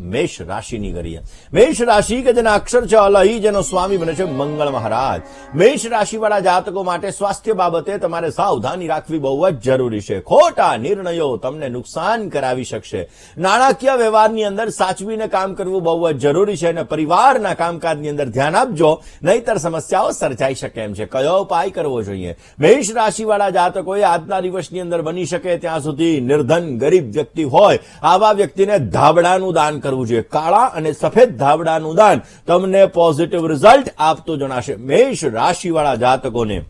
મેષ રાશિની કરીએ. મેષ રાશિ કે જેના અક્ષર અલહી જેનો સ્વામી બને છે મંગળ મહારાજ. મેષ રાશિવાળા જાતકો માટે સ્વાસ્થ્ય બાબતે તમારે સાવધાની રાખવી બહુ જ જરૂરી છે. ખોટા નિર્ણયો તમને નુકસાન કરાવી શકશે. નાણાકીય વ્યવહારની અંદર સાચવીને કામ કરવું બહુ જ જરૂરી છે અને પરિવારના કામકાજની અંદર ધ્યાન આપજો, નહીતર સમસ્યાઓ સર્જાઈ શકે એમ છે. કયો ઉપાય કરવો જોઈએ? મેષ રાશિવાળા જાતકોએ આજના દિવસની અંદર બની શકે ત્યાં સુધી નિર્ધન ગરીબ વ્યક્તિ હોય, આવા વ્યક્તિને ધાબળાનું દાન કરવું જોઈએ. કાળા અને સફેદ ધાવડાનું દાન તમને પોઝિટિવ રિઝલ્ટ આપતું જણાશે. મેષ રાશિવાળા જાતકોને.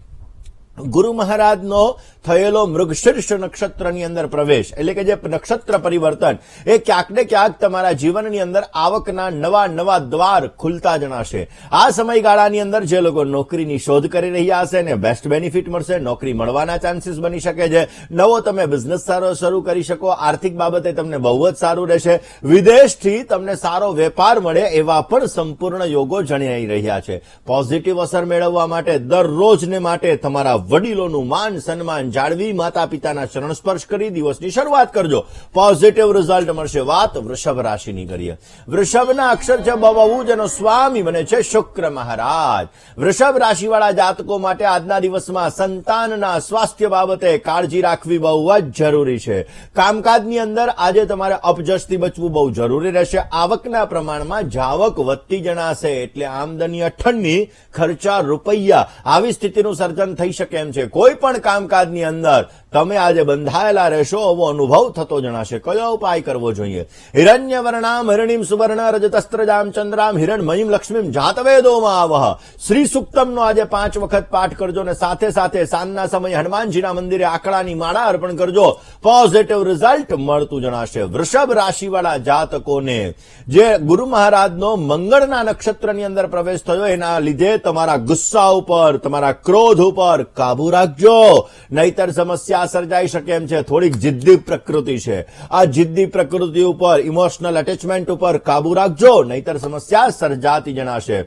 ગુરુ મહારાજનો થયેલો મૃગશીર્ષ નક્ષત્રની અંદર પ્રવેશ, એટલે કે જે નક્ષત્ર પરિવર્તન, એ ક્યાંક ને ક્યાંક તમારા જીવનની અંદર આવકના નવા નવા દ્વાર ખુલતા જણાશે. આ સમયગાળાની અંદર જે લોકો નોકરીની શોધ કરી રહ્યા હશે ને બેસ્ટ બેનિફિટ મળશે, નોકરી મળવાના ચાન્સીસ બની શકે છે. નવો તમે બિઝનેસ સારો શરૂ કરી શકો, આર્થિક બાબતે તમને બહુ જ સારું રહેશે. વિદેશથી તમને સારો વેપાર મળે એવા પણ સંપૂર્ણ યોગો જણાઈ રહ્યા છે. પોઝિટિવ અસર મેળવવા માટે, દરરોજને માટે તમારા વડીલોનું માન, સન્માન જાળવી માતા પિતાના શરણ સ્પર્શ કરી દિવસની શરૂઆત કરજો. પોઝિટિવ રિઝલ્ટ મળશે વાત વૃષભ રાશિની કરીએ. વૃષભના અક્ષર છે બવુ જેનો સ્વામી બને છે શુક્ર મહારાજ. વૃષભ રાશિવાળા જાતકો માટે આજના દિવસમાં સંતાનના સ્વાસ્થ્ય બાબતે કાળજી રાખવી બહુ જ જરૂરી છે. કામકાજની અંદર આજે તમારે અપજસથી બચવું બહુ જરૂરી રહેશે. આવકના પ્રમાણમાં જાવક વધતી જણાશે એટલે આમદની અઠ્ઠણની ખર્ચા રૂપિયા. આવી સ્થિતિનું સર્જન થઈ શકે એમ છે. કોઈ પણ કામકાજની અંદર તમે આજે બંધાયેલા રહેશો એવો અનુભવ થતો જણાશે. કયો ઉપાય કરવો જોઈએ? હિરણ્ય વર્ણામ હિરણીમ સુવર્ણ, રજતસ્ત્રજામ, ચંદ્રામ, હિરણમયીમ, લક્ષ્મીમ, જાતવેદોમાં આવહ. શ્રી સુક્તમનો આજે પાંચ વખત પાઠ કરજો અને સાથે સાથે સાંજના સમયે હનુમાનજીના મંદિરે આંકડાની માળા અર્પણ કરજો. પોઝિટિવ રિઝલ્ટ મળતું જણાશે. વૃષભ રાશિવાળા જાતકોને જે ગુરુ મહારાજનો મંગળના નક્ષત્રની અંદર પ્રવેશ થયો, એના લીધે તમારા ગુસ્સા ઉપર, તમારા ક્રોધ ઉપર કાબુ રાખજો. નહીતર સમસ્યા સર્જાઈ શકે એમ છે. થોડીક જિદ્દી પ્રકૃતિ છે. આ જિદ્દી પ્રકૃતિ ઉપર ઇમોશનલ અટેચમેન્ટ ઉપર કાબુ રાખજો, નહીતર સમસ્યા સર્જાતી જણાશે.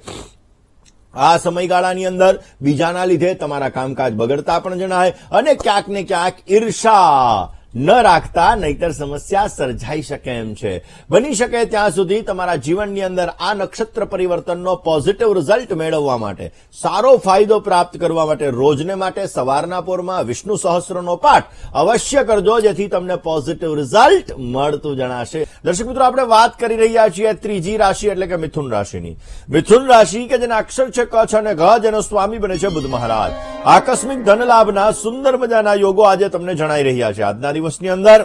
આ સમયગાળાની અંદર બીજાના લીધે તમારા કામકાજ બગડતા પણ જણાય અને ક્યાંક ને ક્યાંક ઈર્ષા ન રાખતા, નહીતર સમસ્યા સર્જાઈ શકે એમ છે. બની શકે ત્યાં સુધી તમારા જીવનની અંદર આ નક્ષત્ર પરિવર્તનનો પોઝિટિવ રિઝલ્ટ મેળવવા માટે, સારો ફાયદો પ્રાપ્ત કરવા માટે, રોજને માટે સવારના પોરમાં વિષ્ણુ સહસ્રનો પાઠ અવશ્ય કરજો, જેથી તમને પોઝિટિવ રિઝલ્ટ મળતું જણાશે. દર્શક મિત્રો, આપણે વાત કરી રહ્યા છીએ ત્રીજી રાશિ એટલે કે મિથુન રાશિની. મિથુન રાશિ કે જેના અક્ષર છે કચ્છ અને ઘ, જેનો સ્વામી બને છે બુધ મહારાજ. આકસ્મિક ધન લાભના સુંદર મજાના યોગો આજે તમને જણાઈ રહ્યા છે આજના દિવસની અંદર.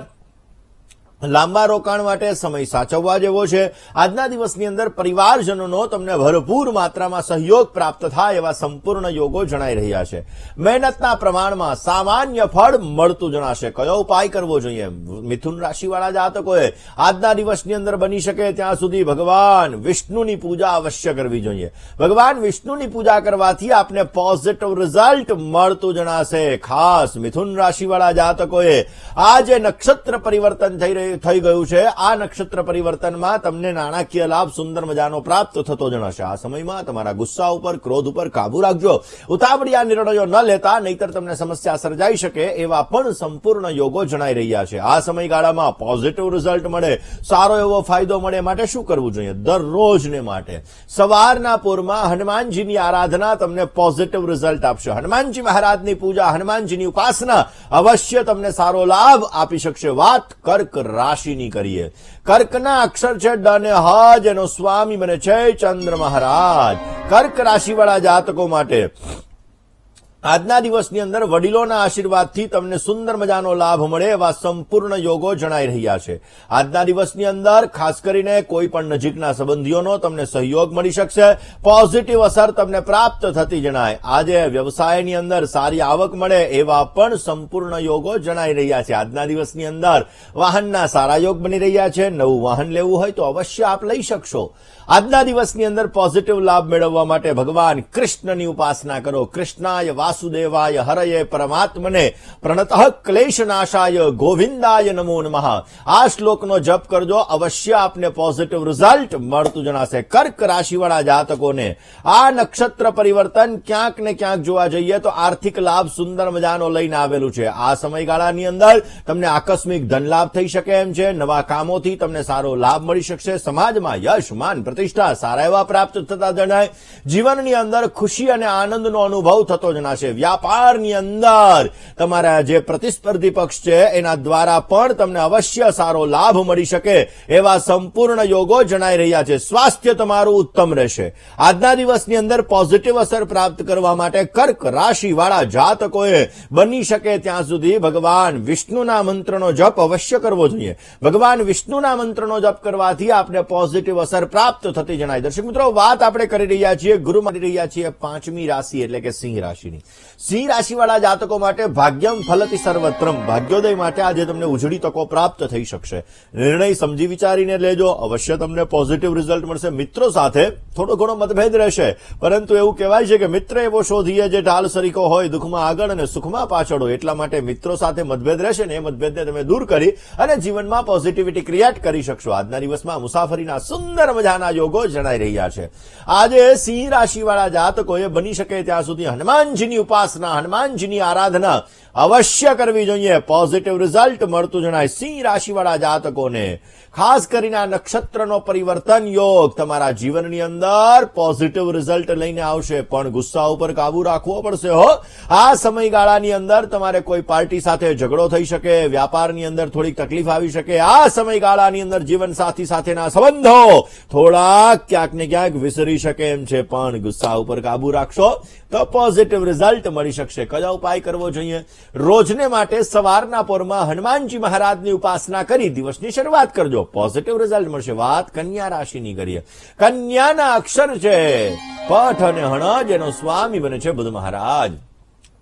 લાંબા રોકાણ માટે સમય સાચવવા જેવો છે. આજના દિવસની અંદર પરિવારજનોનો તમને ભરપૂર માત્રામાં સહયોગ પ્રાપ્ત થાય એવા સંપૂર્ણ યોગો જણાઈ રહ્યા છે. મહેનતના પ્રમાણમાં સામાન્ય ફળ મળતું જણાશે. કયો ઉપાય કરવો જોઈએ? મિથુન રાશિવાળા જાતકોએ આજના દિવસની અંદર બની શકે ત્યાં સુધી ભગવાન વિષ્ણુની પૂજા અવશ્ય કરવી જોઈએ. ભગવાન વિષ્ણુની પૂજા કરવાથી આપને પોઝિટિવ રિઝલ્ટ મળતું જણાશે. ખાસ મિથુન રાશિવાળા જાતકોએ આ જે નક્ષત્ર પરિવર્તન થઈ રહ્યું થઈ ગયું છે. આ નક્ષત્ર પરિવર્તનમાં તમને નાણાકીય લાભ, સુંદર મજાનો પ્રાપ્ત થતો જણાશે. આ સમયમાં તમારા ગુસ્સા ઉપર, ક્રોધ ઉપર કાબુ રાખજો. ઉતાવળિયા નિર્ણયો ન લેતા, નહીતર તમને સમસ્યા સર્જાઈ શકે એવા પણ સંપૂર્ણ યોગો જણાઈ રહ્યા છે. આ સમયગાળામાં પોઝિટિવ રિઝલ્ટ મળે. સારો એવો ફાયદો મળે માટે શું કરવું જોઈએ? દરરોજને માટે. સવારના પૂરમાં હનુમાનજીની આરાધના તમને પોઝિટિવ રિઝલ્ટ આપશે. હનુમાનજી મહારાજની પૂજા, હનુમાનજીની ઉપાસના અવશ્ય તમને સારો લાભ આપી શકશે. વાત કર્ક રાશિની કરીએ. કર્કના અક્ષર છે ડ અને હ જેનો સ્વામી બને છે ચંદ્ર મહારાજ. કર્ક રાશિવાળા જાતકો માટે આજના દિવસની અંદર વડીલોના આશીર્વાદથી તમને સુંદર મજાનો લાભ મળે એવા સંપૂર્ણ યોગો જણાઈ રહ્યા છે. આજના દિવસની અંદર ખાસ કરીને કોઈ પણ નજીકના સંબંધીઓનો તમને સહયોગ મળી શકશે. પોઝિટિવ અસર તમને પ્રાપ્ત થતી જણાય. આજે વ્યવસાયની અંદર સારી આવક મળે એવા પણ સંપૂર્ણ યોગો જણાઈ રહ્યા છે. આજના દિવસની અંદર વાહનના સારા યોગ બની રહ્યા છે. નવું વાહન લેવું હોય તો અવશ્ય આપ લઈ શકશો. આજના દિવસની અંદર પોઝિટિવ લાભ મેળવવા માટે ભગવાન કૃષ્ણની ઉપાસના કરો. કૃષ્ણાય વાસુદેવાય હરયે પરમાત્મને પ્રણતઃ ક્લેશનાશાય ગોવિંદાય નમો નમઃ આ શ્લોકનો જપ કરજો અવશ્ય આપને પોઝિટિવ રિઝલ્ટ મળતું જણાશે। કર્ક રાશિવાળા જાતકોને આ નક્ષત્ર પરિવર્તન ક્યાંક ને ક્યાંક જોવા જઈએ તો આર્થિક લાભ સુંદર મજાનો લઈને આવેલું છે. આ સમયગાળાની અંદર તમને આકસ્મિક ધન લાભ થઈ શકે એમ છે, નવા કામોથી તમને સારો લાભ મળી શકશે, સમાજમાં યશ, માન, પ્રતિષ્ઠા સારા એવા પ્રાપ્ત થતા જણાય. જીવનની અંદર ખુશી અને આનંદનો અનુભવ થતો જણાશે. વ્યાપારની અંદર તમારા જે પ્રતિસ્પર્ધી પક્ષ છે, એના દ્વારા પણ તમને અવશ્ય સારો લાભ મળી શકે એવા સંપૂર્ણ યોગો જણાઈ રહ્યા છે. સ્વાસ્થ્ય તમારું ઉત્તમ રહેશે. આજના દિવસની અંદર પોઝિટિવ અસર પ્રાપ્ત કરવા માટે કર્ક રાશિ વાળા જાતકોએ બની શકે ત્યાં સુધી ભગવાન વિષ્ણુના મંત્રનો જપ અવશ્ય કરવો જોઈએ. ભગવાન વિષ્ણુના મંત્રનો જપ કરવાથી આપને પોઝિટિવ અસર પ્રાપ્ત થતી જણાય. દર્શક મિત્રો, વાત આપણે કરી રહ્યા છીએ, ગુરુ માની રહ્યા છીએ પાંચમી રાશિ એટલે કે સિંહ રાશિની. સિંહ રાશિવાળા જાતકો માટે ભાગ્યમ ફલતી સર્વત્રમ. ભાગ્યોદય માટે આજે તમને ઉજળી તકો પ્રાપ્ત થઈ શકશે. નિર્ણય સમજી વિચારીને લેજો. અવશ્ય તમને પોઝિટિવ રિઝલ્ટ મળશે. મિત્રો સાથે થોડો ઘણો મતભેદ રહેશે. પરંતુ એવું કહેવાય છે કે મિત્ર એવો શોધીએ જે ઢાલ સરીકો હોય, દુઃખમાં આગળ અને સુખમાં પાછળ હોય. એટલા માટે મિત્રો સાથે મતભેદ રહેશે ને એ મતભેદને તમે દૂર કરી અને જીવનમાં પોઝિટિવિટી ક્રિએટ કરી શકશો. આજના દિવસમાં મુસાફરીના સુંદર મજાના યોગો જણાઈ રહ્યા છે. આજે સિંહ રાશિવાળા જાતકોએ બની શકે ત્યાં સુધી હનુમાનજીની ઉપાસના હનુમાનજીની આરાધના અવશ્ય કરવી જોઈએ. પોઝિટિવ રિઝલ્ટ મળતું જણાય સિંહ રાશિવાળા જાતકોને. ખાસ કરીને આ નક્ષત્રનો પરિવર્તન યોગ તમારા જીવનની અંદર પોઝિટિવ રિઝલ્ટ લઈને આવશે. પણ ગુસ્સા ઉપર કાબુ રાખવો પડશે, હો. આ સમયગાળાની અંદર તમારે કોઈ પાર્ટી સાથે ઝઘડો થઈ શકે, વ્યાપારની અંદર થોડીક તકલીફ આવી શકે. આ સમયગાળાની અંદર જીવનસાથી સાથેના સંબંધો થોડા ક્યાંક ને ક્યાંક વિસરી શકે એમ છે. પણ ગુસ્સા ઉપર કાબુ રાખશો તો પોઝિટિવ રિઝલ્ટ મળી શકશે. કયા ઉપાય કરવો જોઈએ? રોજને માટે સવારના પોરમાં હનુમાનજી મહારાજની ઉપાસના કરી દિવસની શરૂઆત કરજો. પોઝિટિવ રિઝલ્ટ મળશે. વાત કન્યા રાશિની કરીએ. કન્યાના અક્ષર છે. પઠ અને હણ, જેનો સ્વામી બને છે બુધ મહારાજ.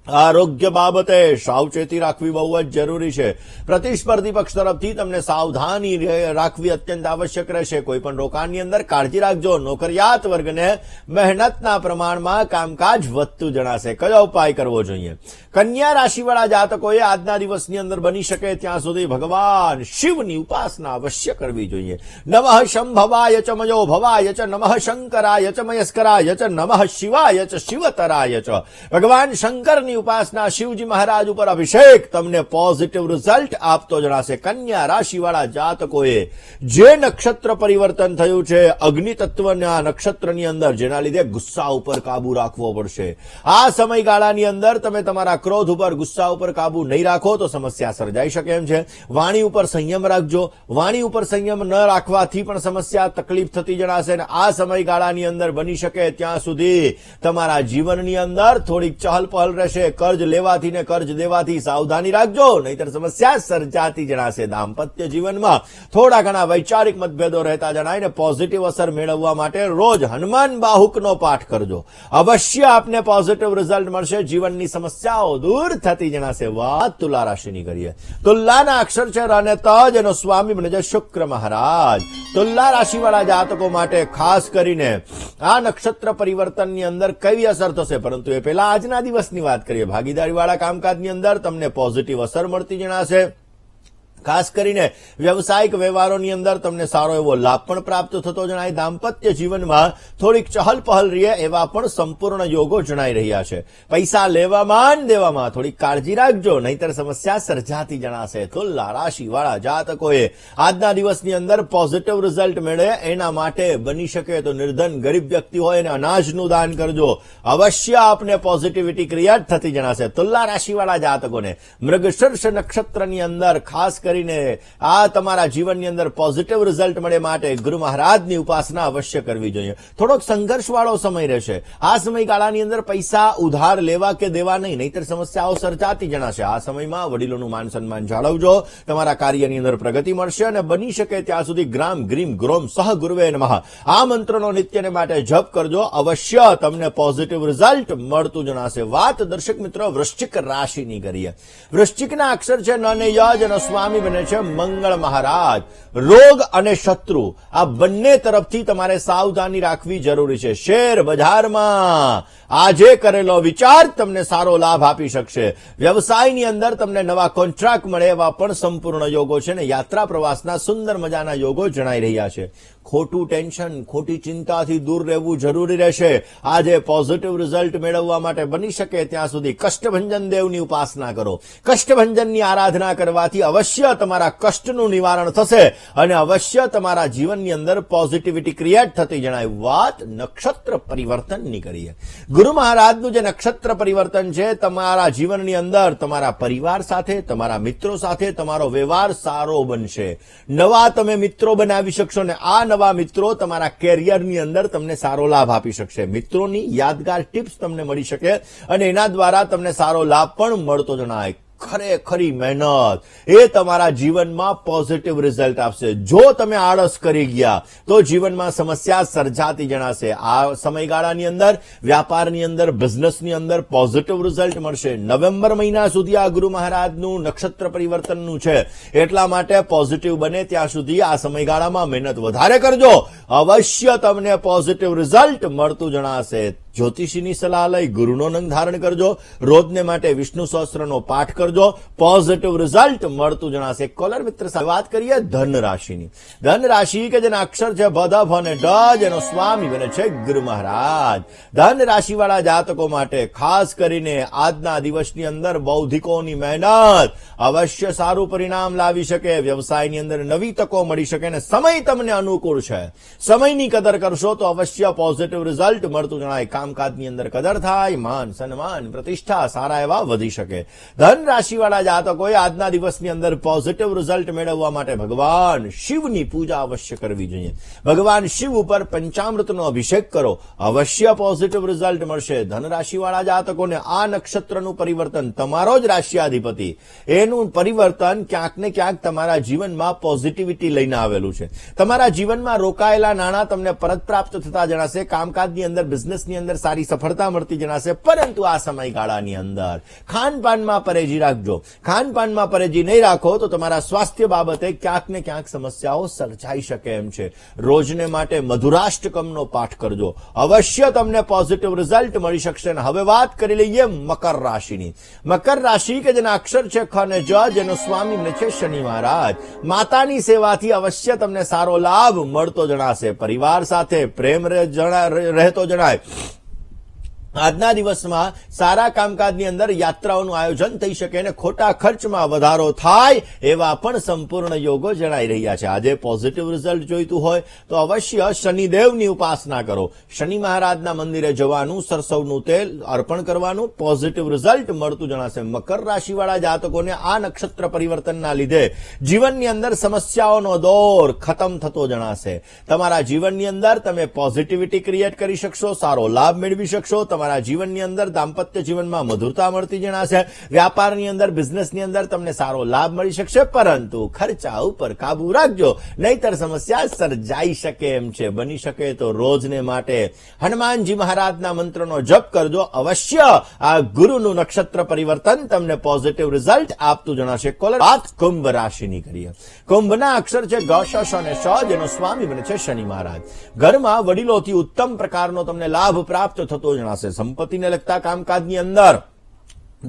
આરોગ્ય બાબતે સાવચેતી રાખવી બહુ જ જરૂરી છે. પ્રતિસ્પર્ધી પક્ષ તરફથી તમને સાવધાની રાખવી અત્યંત આવશ્યક રહેશે. કોઈપણ રોકાણની અંદર કાળજી રાખજો. નોકરિયાત વર્ગને મહેનતના પ્રમાણમાં કામકાજ વધતું જણાશે. કયો ઉપાય કરવો જોઈએ? કન્યા રાશિવાળા જાતકોએ આજના દિવસની અંદર બની શકે ત્યાં સુધી ભગવાન શિવની ઉપાસના અવશ્ય કરવી જોઈએ. નમઃ શંભવાય ચ મયો ભવાય ચ નમઃ શંકરાય ચ મયસ્કરાય ચ નમઃ શિવાય ચ શિવતરાય ચ. ભગવાન શંકરની ઉપાસના શિવજી મહારાજ ઉપર અભિષેક. તમને પોઝિટિવ રિઝલ્ટ આપતો જણાશે. કન્યા રાશિવાળા જાતકોએ જે નક્ષત્ર પરિવર્તન થયું છે અગ્નિ તત્વના નક્ષત્રની અંદર, જેના લીધે ગુસ્સા ઉપર કાબુ રાખવો પડશે. આ સમયગાળાની અંદર તમે તમારા ક્રોધ ઉપર, ગુસ્સા ઉપર કાબુ નહીં રાખો તો સમસ્યા સર્જાઈ શકે એમ છે. વાણી ઉપર સંયમ રાખજો. વાણી ઉપર સંયમ ન રાખવાથી પણ સમસ્યા તકલીફ થતી જણાશે અને આ સમયગાળાની અંદર બની શકે ત્યાં સુધી તમારા જીવનની અંદર થોડીક ચહલ પહલ રહેશે. કર્જ લેવાથી ને કર્જ દેવાથી સાવધાની રાખજો. નહીતર સમસ્યા સર્જાતી જણાશે. દાંપત્ય જીવનમાં થોડા ઘણા વૈચારિક મતભેદો રહેતા જણાય ને પોઝિટિવ અસર મેળવવા માટે રોજ હનુમાન બાહુકનો પાઠ કરજો. અવશ્ય આપને પોઝિટિવ રિઝલ્ટ મળશે. જીવનની સમસ્યાઓ દૂર થતી જણાશે. વાત તુલા રાશિની કરીએ. તુલાના અક્ષર છે અને ત એનો સ્વામી બને છે શુક્ર મહારાજ. તુલા રાશિવાળા જાતકો માટે ખાસ કરીને આ નક્ષત્ર પરિવર્તનની અંદર કેવી અસર થશે? પરંતુ એ પહેલા આજના દિવસની વાત કરીએ. ભાગીદારીવાળા કામકાજની અંદર તમને પોઝિટિવ અસર મળતી જણાશે. ખાસ કરીને વ્યવસાયિક વ્યવહારોની અંદર તમને સારો એવો લાભ પણ પ્રાપ્ત થતો જણાય. દાંપત્ય જીવનમાં થોડીક ચહલ પહલ રહે એવા પણ સંપૂર્ણ યોગો જણાઈ રહ્યા છે. પૈસા લેવામાં દેવામાં થોડીક કાળજી રાખજો, નહીતર સમસ્યા સર્જાતી જણાશે. તુલા રાશિવાળા જાતકોએ આજના દિવસની અંદર પોઝિટિવ રિઝલ્ટ મેળવે. એના માટે બની શકે તો નિર્ધન ગરીબ વ્યક્તિ હોય અને અનાજનું દાન કરજો. અવશ્ય આપને પોઝિટિવિટી ક્રિયા થતી જણાશે. તુલા રાશિવાળા જાતકોને મૃગશર્ષ નક્ષત્રની અંદર ખાસ કરીને આ તમારા જીવનની અંદર પોઝિટિવ રિઝલ્ટ મળે માટે ગુરુ મહારાજની ઉપાસના અવશ્ય કરવી જોઈએ. થોડોક સંઘર્ષવાળો સમય રહેશે. આ સમયગાળાની અંદર પૈસા ઉધાર લેવા કે દેવા નહીં, નહીતર સમસ્યાઓ સર્જાતી જણાશે. આ સમયમાં વડીલોનું માન સન્માન જાળવજો. તમારા કાર્યની અંદર પ્રગતિ મળશે અને બની શકે ત્યાં સુધી ગ્રામ ગ્રીમ ગ્રોમ સહ ગુરુવે નમઃ. આ મંત્રનો નિત્યને માટે જપ કરજો. અવશ્ય તમને પોઝિટિવ રિઝલ્ટ મળતું જણાશે. વાત દર્શક મિત્રો, વૃશ્ચિક રાશિની કરીએ. વૃશ્ચિકના અક્ષર છે ન યજ અને સ્વામી સ્વામી બને છે મંગળ મહારાજ. રોગ અને શત્રુ, આ બંને તરફથી તમારે સાવધાની રાખવી જરૂરી છે. શેર બજારમાં આજે કરેલો વિચાર તમને સારો લાભ આપી શકશે. વ્યવસાયની અંદર તમને નવા કોન્ટ્રાક્ટ મળે એવા પણ સંપૂર્ણ યોગો છે ને યાત્રા પ્રવાસના સુંદર મજાના યોગો જણાઈ રહ્યા છે. ખોટું ટેન્શન, ખોટી ચિંતાથી દૂર રહેવું જરૂરી રહેશે. આજે પોઝિટિવ રિઝલ્ટ મેળવવા માટે બની શકે ત્યાં સુધી કષ્ટભંજન દેવની ઉપાસના કરો. કષ્ટભંજનની આરાધના કરવાથી અવશ્ય તમારા કષ્ટનું નિવારણ થશે અને અવશ્ય તમારા જીવનની અંદર પોઝિટિવિટી ક્રિએટ થતી જણાય. વાત નક્ષત્ર પરિવર્તનની કરીએ. ગુરુ મહારાજનું જે નક્ષત્ર પરિવર્તન છે, તમારા જીવનની અંદર તમારા પરિવાર સાથે, તમારા મિત્રો સાથે તમારો વ્યવહાર સારો બનશે. નવા તમે મિત્રો બનાવી શકશો ને આ નવા મિત્રો તમારા કેરિયરની અંદર તમને સારો લાભ આપી શકશે. મિત્રોની યાદગાર ટિપ્સ તમને મળી શકે અને એના દ્વારા તમને સારો લાભ પણ મળતો જણાય. ખરેખરી મહેનત. એ તમારા જીવનમાં પોઝિટિવ રિઝલ્ટ આપશે. જો તમે આળસ કરી ગયા, તો જીવનમાં સમસ્યા સર્જાતી જણાશે. આ સમયગાળાની અંદર, વ્યાપારની અંદર બિઝનેસની અંદર પોઝિટિવ રિઝલ્ટ મળશે. નવેમ્બર મહિના સુધી આ ગુરુ મહારાજનું નક્ષત્ર પરિવર્તનનું છે. એટલા માટે પોઝિટિવ બને ત્યાં સુધી આ સમયગાળામાં મહેનત વધારે કરજો. અવશ્ય તમને પોઝિટિવ રિઝલ્ટ મળતું જણાશે. જ્યોતિષીની સલાહ લઈ ગુરુનો નંગ ધારણ કરજો. રોજને માટે વિષ્ણુ સહસ્ત્રનો પાઠ કરજો. પોઝિટિવ રિઝલ્ટ મળતું જણાશે. કોલર મિત્ર વાત કરીએ ધન રાશિની કે જેના અક્ષર છે ભદભ અને ડ, જેનો સ્વામી બને છે ગુરુ મહારાજ. ધન જાતકો માટે ખાસ કરીને આજના દિવસની અંદર બૌદ્ધિકોની મહેનત અવશ્ય સારું પરિણામ લાવી શકે. વ્યવસાયની અંદર નવી તકો મળી શકે અને સમય તમને અનુકૂળ છે. સમયની કદર કરશો તો અવશ્ય પોઝિટિવ રિઝલ્ટ મળતું જણાય. કામકાજની અંદર કદર થાય, માન, સન્માન, પ્રતિષ્ઠા સારા એવા વધી શકે. ધન રાશિવાળા જાતકોએ આજના દિવસની અંદર પોઝિટિવ રિઝલ્ટ મેળવવા માટે ભગવાન શિવની પૂજા અવશ્ય કરવી જોઈએ. ભગવાન શિવ ઉપર પંચામૃતનો અભિષેક કરો. અવશ્ય પોઝિટિવ રિઝલ્ટ મળશે. ધન રાશિવાળા જાતકોને આ નક્ષત્રનું પરિવર્તન તમારો જ રાશિયાધિપતિ. એનું પરિવર્તન ક્યાંક ને ક્યાંક તમારા જીવનમાં પોઝિટિવિટી લઈને આવેલું છે. તમારા જીવનમાં રોકાયેલા નાણાં તમને પરત પ્રાપ્ત થતા જણાશે. કામકાજની અંદર બિઝનેસની અંદર સારી સફળતા મળતી જણાશે, પરંતુ આ સમયગાળાની અંદર ખાનપાનમાં પરેજી રાખજો. ખાનપાનમાં પરેજી નહીં રાખો તો તમારા સ્વાસ્થ્ય બાબતે ક્યાંક ને ક્યાંક સમસ્યાઓ સર્જાઈ શકે એમ છે. રોજને માટે મધુરાષ્ટકમનો પાઠ કરજો. અવશ્ય તમને પોઝિટિવ રિઝલ્ટ મળી શકશે અને હવે વાત કરી લઈએ મકર રાશિની. મકર રાશિ કે જેના અક્ષર છે ખ અને જ, જેનો સ્વામી છે શનિ મહારાજ. માતાની સેવાથી અવશ્ય તમને સારો લાભ મળતો જણાશે. પરિવાર સાથે પ્રેમ રહે- રહેતો જણાય. આજના દિવસમાં સારા કામકાજની અંદર યાત્રાઓનું આયોજન થઈ શકે અને ખોટા ખર્ચમાં વધારો થાય એવા પણ સંપૂર્ણ યોગો જણાઈ રહ્યા છે. આજે પોઝિટિવ રિઝલ્ટ જોઈતું હોય તો અવશ્ય શનિદેવની ઉપાસના કરો. શનિ મહારાજના મંદિરે જવાનું, સરસવનું તેલ અર્પણ કરવાનું પોઝિટિવ રિઝલ્ટ મળતું જણાશે. મકર રાશિવાળા જાતકોને આ નક્ષત્ર પરિવર્તનના લીધે જીવનની અંદર સમસ્યાઓનો દોર ખતમ થતો જણાશે. તમારા જીવનની અંદર તમે પોઝિટિવિટી ક્રિએટ કરી શકશો, સારો લાભ મેળવી શકશો, તમારા જીવનની અંદર દાંપત્ય જીવનમાં મધુરતા મળતી જણાશે. વ્યાપારની અંદર, બિઝનેસની અંદર તમને સારો લાભ મળી શકશે. પરંતુ ખર્ચા ઉપર કાબુ રાખજો. નહીતર સમસ્યા સર્જાઈ શકે એમ છે. બની શકે તો રોજને માટે હનુમાનજી મહારાજના મંત્રનો જપ કરજો અવશ્ય. આ ગુરુનું નક્ષત્ર પરિવર્તન તમને પોઝિટિવ રિઝલ્ટ આપતું જણાશે. કોલર વાત કુંભ રાશિની કરીએ કુંભના અક્ષર છે ગ, શ અને શ, જેનો સ્વામી બને છે શનિ મહારાજ. ઘરમાં વડીલોથી ઉત્તમ પ્રકારનો તમને લાભ પ્રાપ્ત થતો જણાશે. સંપત્તિને લગતા કામકાજની અંદર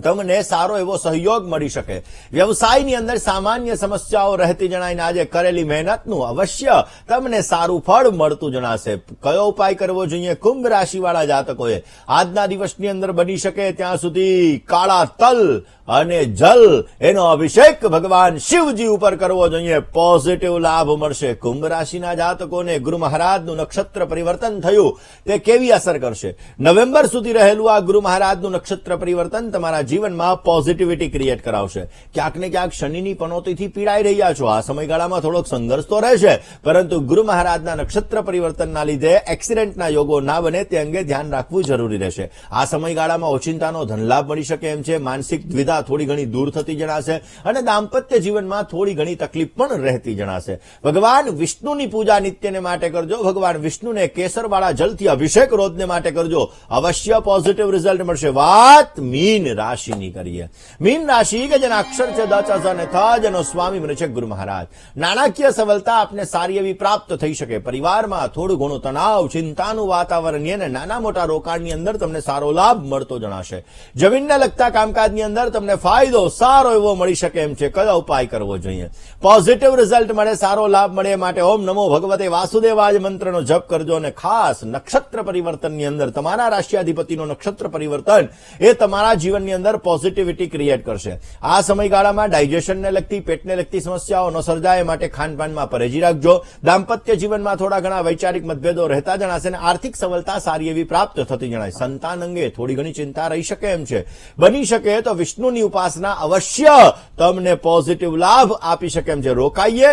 તમને સારો એવો સહયોગ મળી શકે. વ્યવસાયની અંદર સામાન્ય સમસ્યાઓ રહેતી જણાઈને આજે કરેલી મહેનતનું અવશ્ય તમને સારું ફળ મળતું જણાશે. કયો ઉપાય કરવો જોઈએ? કુંભ રાશિવાળા જાતકોએ આજના દિવસની અંદર બની શકે ત્યાં સુધી કાળા તલ અને જલ એનો અભિષેક ભગવાન શિવજી ઉપર કરવો જોઈએ. પોઝિટિવ લાભ મળશે. કુંભ રાશિના જાતકોને ગુરુ મહારાજનું નક્ષત્ર પરિવર્તન થયું. તે કેવી અસર કરશે? નવેમ્બર સુધી રહેલું આ ગુરુ મહારાજનું નક્ષત્ર પરિવર્તન તમારા જીવનમાં પોઝિટિવિટી ક્રિએટ કરાવશે. ક્યાંક ને ક્યાંક શનિની પનોતીથી પીડાઈ રહ્યા છો. આ સમયગાળામાં થોડોક સંઘર્ષ તો રહેશે, પરંતુ ગુરુ મહારાજના નક્ષત્ર પરિવર્તનના લીધે એક્સિડન્ટના યોગો ના બને તે અંગે ધ્યાન રાખવું જરૂરી રહેશે. આ સમયગાળામાં ઓચિંતાનો ધનલાભ મળી શકે એમ છે. માનસિક દ્વિધા ચિંતા થોડી ઘણી દૂર થતી જણાશે અને દાંપત્ય જીવનમાં થોડી ઘણી તકલીફ પણ રહેતી જણાશે. ભગવાન વિષ્ણુની પૂજા નિત્યને માટે કરજો. ભગવાન વિષ્ણુને કેસરવાળા જલથી અભિષેક રોજને માટે કરજો. અવશ્ય પોઝિટિવ રિઝલ્ટ મળશે. વાત મીન રાશિની કરીએ. મીન રાશિ કે જેના અક્ષર છે દચ અને થ જેનો સ્વામી બને છે ગુરુ મહારાજ. નાણાકીય સફળતા આપને સારી એવી પ્રાપ્ત થઈ શકે. પરિવારમાં થોડું ઘણું તણાવ, ચિંતાનું વાતાવરણ અને નાના મોટા રોકાણની અંદર તમને સારો લાભ મળતો જણાશે. જમીનને લગતા કામકાજની અંદર તમને ફાયદો, સારો એવો મળી શકે એમ છે. કયો ઉપાય કરવો જોઈએ? પોઝિટિવ રિઝલ્ટ મળે, સારો લાભ મળે માટે ઓમ નમો ભગવતે વાસુદેવાજ મંત્રનો જપ કરજો અને ખાસ નક્ષત્ર પરિવર્તનની અંદર, તમારા રાશિયાધિપતિનો નક્ષત્ર પરિવર્તન એ તમારા જીવનની અંદર પોઝિટિવિટી ક્રિએટ કરશે. આ સમયગાળામાં ડાયજેશનને લગતી, પેટને લગતી સમસ્યાઓ ન સર્જાય માટે ખાનપાનમાં પરેજી રાખજો. દાંપત્ય જીવનમાં થોડા ઘણા વૈચારિક મતભેદો રહેતા જણાશે અને આર્થિક સફળતા સારી એવી પ્રાપ્ત થતી જણાય. સંતાન અંગે થોડી ઘણી ચિંતા રહી શકે એમ છે. બની શકે તો વિષ્ણુની ઉપાસના અવશ્ય તમને પોઝિટિવ લાભ આપી શકે એમ છે. રોકાઈએ